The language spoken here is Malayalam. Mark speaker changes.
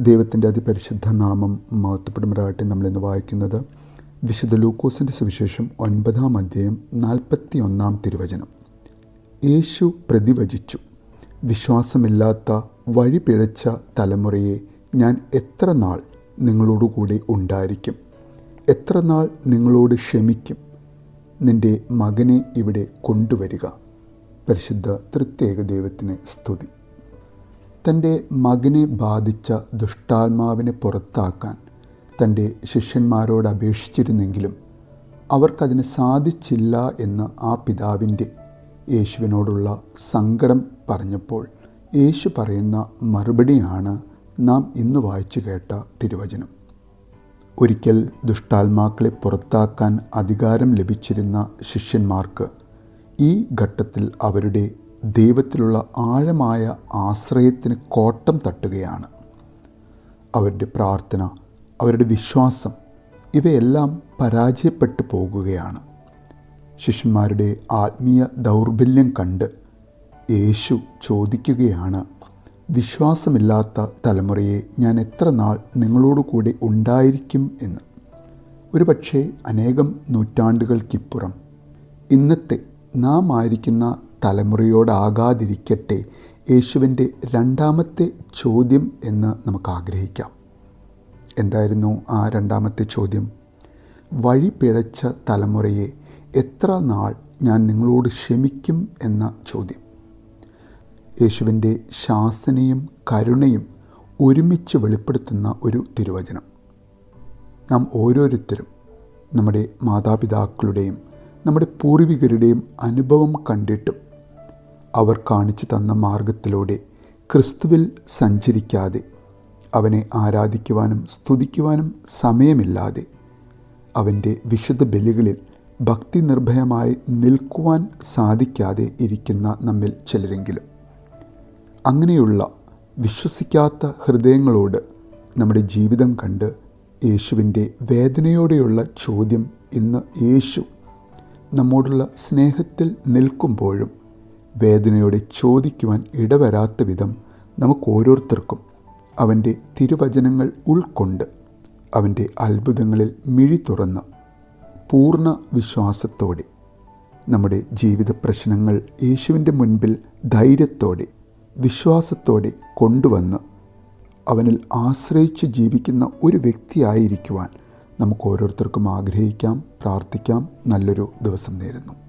Speaker 1: ദൈവത്തിന്റെ അതിപരിശുദ്ധ നാമം മഹത്വപ്പെടുമ്പോഴാകട്ടെ നമ്മളിന്ന് വായിക്കുന്നത് വിശുദ്ധ ലൂക്കോസിന്റെ സുവിശേഷം ഒൻപതാം അധ്യായം നാൽപ്പത്തി ഒന്നാം തിരുവചനം. യേശു പ്രതിവചിച്ചു വിശ്വാസമില്ലാത്ത വഴി പിഴച്ച തലമുറയെ ഞാൻ എത്ര നാൾ നിങ്ങളോടുകൂടെ ഉണ്ടായിരിക്കും? എത്ര നാൾ നിങ്ങളോട് ക്ഷമിക്കും? നിന്റെ മകനെ ഇവിടെ കൊണ്ടുവരിക. പരിശുദ്ധ തൃത്യേക ദൈവത്തിന് സ്തുതി. തന്റെ മകനെ ബാധിച്ച ദുഷ്ടാത്മാവിനെ പുറത്താക്കാൻ തന്റെ ശിഷ്യന്മാരോട് അപേക്ഷിച്ചിരുന്നെങ്കിലും അവർക്കതിന് സാധിച്ചില്ല എന്ന് ആ പിതാവിന്റെ യേശുവിനോടുള്ള സങ്കടം പറഞ്ഞപ്പോൾ യേശു പറയുന്ന മറുപടിയാണ് നാം ഇന്ന് വായിച്ചു കേട്ട തിരുവചനം. ഒരിക്കൽ ദുഷ്ടാത്മാക്കളെ പുറത്താക്കാൻ അധികാരം ലഭിച്ചിരുന്ന ശിഷ്യന്മാർക്ക് ഈ ഘട്ടത്തിൽ അവരുടെ ദൈവത്തിലുള്ള ആഴമായ ആശ്രയത്തിന് കോട്ടം തട്ടുകയാണ്. അവരുടെ പ്രാർത്ഥന അവരുടെ വിശ്വാസം ഇവയെല്ലാം പരാജയപ്പെട്ടു പോകുകയാണ്. ശിഷ്യന്മാരുടെ ആത്മീയ ദൗർബല്യം കണ്ട് യേശു ചോദിക്കുകയാണ് വിശ്വാസമില്ലാത്ത തലമുറയെ ഞാൻ എത്ര നാൾ നിങ്ങളോടു ഉണ്ടായിരിക്കും എന്ന്? ഒരുപക്ഷെ അനേകം നൂറ്റാണ്ടുകൾക്കിപ്പുറം. ഇന്നത്തെ നാം ആയിരിക്കുന്ന തലമുറയോടാകാതിരിക്കട്ടെ യേശുവിന്റെ രണ്ടാമത്തെ ചോദ്യം എന്ന് നമുക്ക് ആഗ്രഹിക്കാം എന്തായിരുന്നു ആ രണ്ടാമത്തെ ചോദ്യം? വഴി പിഴച്ച തലമുറയെ എത്ര നാൾ ഞാൻ നിങ്ങളോട് ക്ഷമിക്കും എന്ന ചോദ്യം. യേശുവിന്റെ ശാസനയും കരുണയും ഒരുമിച്ച് വെളിപ്പെടുത്തുന്ന ഒരു തിരുവചനം. നാം ഓരോരുത്തരും നമ്മുടെ മാതാപിതാക്കളുടെയും നമ്മുടെ പൂർവികരുടെയും അനുഭവം കണ്ടിട്ടും അവർ കാണിച്ചു തന്ന മാർഗത്തിലൂടെ ക്രിസ്തുവിൽ സഞ്ചരിക്കാതെ അവനെ ആരാധിക്കുവാനും സ്തുതിക്കുവാനും സമയമില്ലാതെ അവന്റെ വിശുദ്ധ ബലികളിൽ ഭക്തി നിർഭയമായി നിൽക്കുവാൻ സാധിക്കാതെ ഇരിക്കുന്ന നമ്മിൽ ചിലരെങ്കിലും. അങ്ങനെയുള്ള വിശ്വസിക്കാത്ത ഹൃദയങ്ങളോട് നമ്മുടെ ജീവിതം കണ്ട് യേശുവിന്റെ വേദനയോടെയുള്ള ചോദ്യം ഇന്ന് യേശു നമ്മോടുള്ള സ്നേഹത്തിൽ നിൽക്കുമ്പോഴും വേദനയോടെ ചോദിക്കുവാൻ ഇടവരാത്ത വിധം നമുക്ക് ഓരോരുത്തർക്കും അവന്റെ തിരുവചനങ്ങൾ ഉൾക്കൊണ്ട് അവന്റെ അത്ഭുതങ്ങളിൽ മിഴി തുറന്ന് പൂർണ വിശ്വാസത്തോടെ നമ്മുടെ ജീവിത പ്രശ്നങ്ങൾ യേശുവിന്റെ മുൻപിൽ ധൈര്യത്തോടെ വിശ്വാസത്തോടെ കൊണ്ടുവന്ന് അവനിൽ ആശ്രയിച്ച് ജീവിക്കുന്ന ഒരു വ്യക്തിയായിരിക്കുവാൻ നമുക്ക് ഓരോരുത്തർക്കും ആഗ്രഹിക്കാം പ്രാർത്ഥിക്കാം. നല്ലൊരു ദിവസം നേരുന്നു.